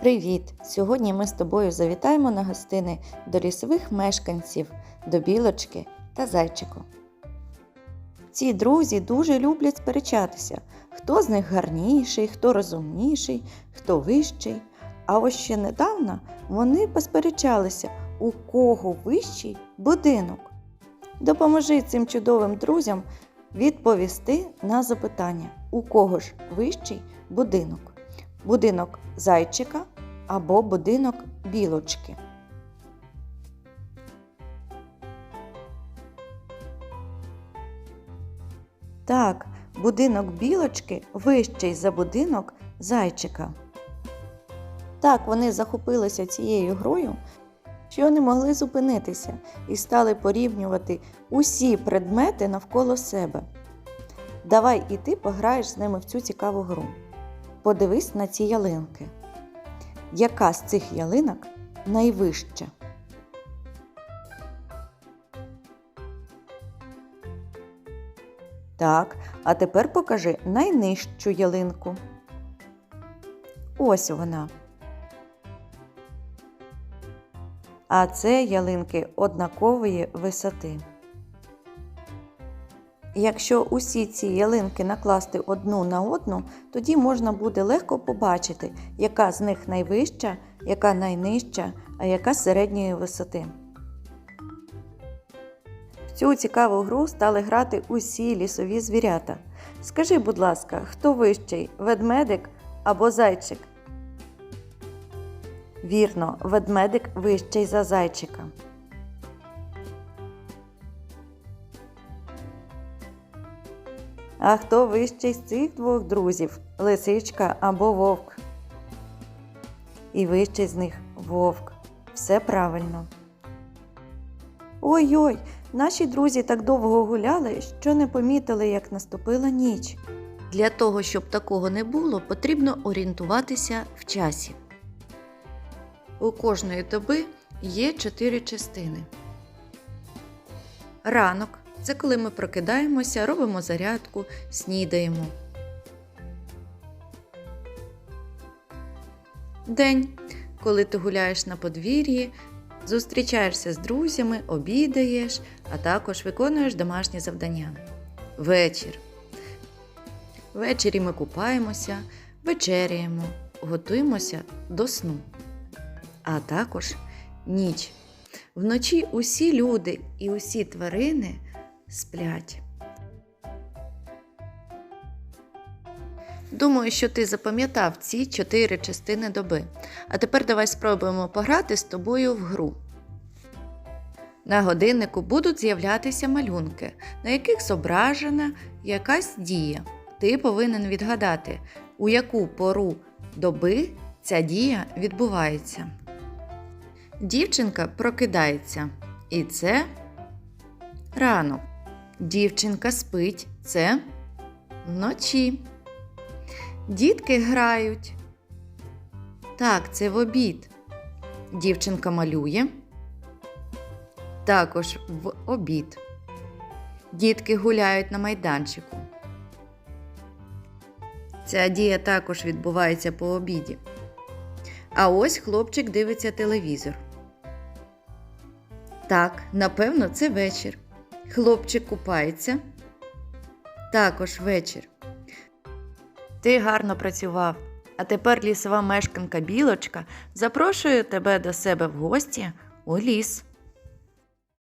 Привіт! Сьогодні ми з тобою завітаємо на гостини до лісових мешканців, до білочки та зайчику. Ці друзі дуже люблять сперечатися, хто з них гарніший, хто розумніший, хто вищий. А ось ще недавно вони посперечалися, у кого вищий будинок. Допоможи цим чудовим друзям відповісти на запитання, у кого ж вищий будинок будинок зайчика або будинок білочки. Так, будинок білочки вищий за будинок зайчика. Так вони захопилися цією грою, що не могли зупинитися і стали порівнювати усі предмети навколо себе. Давай і ти пограєш з ними в цю цікаву гру. Подивись на ці ялинки. Яка з цих ялинок найвища? Так, а тепер покажи найнижчу ялинку. Ось вона. А це ялинки однакової висоти. Якщо усі ці ялинки накласти одну на одну, тоді можна буде легко побачити, яка з них найвища, яка найнижча, а яка середньої висоти. В цю цікаву гру стали грати усі лісові звірята. Скажи, будь ласка, хто вищий ведмедик або зайчик? Вірно, ведмедик вищий за зайчика. А хто вищий з цих двох друзів лисичка або вовк? І вищий з них вовк. Все правильно. Ой-ой, наші друзі так довго гуляли, що не помітили, як наступила ніч. Для того, щоб такого не було, потрібно орієнтуватися в часі. У кожної доби є чотири частини. Ранок це коли ми прокидаємося, робимо зарядку, снідаємо. День, коли ти гуляєш на подвір'ї, зустрічаєшся з друзями, обідаєш, а також виконуєш домашні завдання. Вечір. Ввечері ми купаємося, вечеряємо, готуємося до сну. А також ніч. Вночі усі люди і усі тварини сплять. Думаю, що ти запам'ятав ці чотири частини доби. А тепер давай спробуємо пограти з тобою в гру. На годиннику будуть з'являтися малюнки, на яких зображена якась дія. Ти повинен відгадати, у яку пору доби ця дія відбувається. Дівчинка прокидається. І це ранок. Дівчинка спить. Це вночі. Дітки грають. Так, це в обід. Дівчинка малює. Також в обід. Дітки гуляють на майданчику. Ця дія також відбувається по обіді. А ось хлопчик дивиться телевізор. Так, напевно, це вечір. Хлопчик купається. Також вечір. Ти гарно працював. А тепер лісова мешканка білочка запрошує тебе до себе в гості у ліс.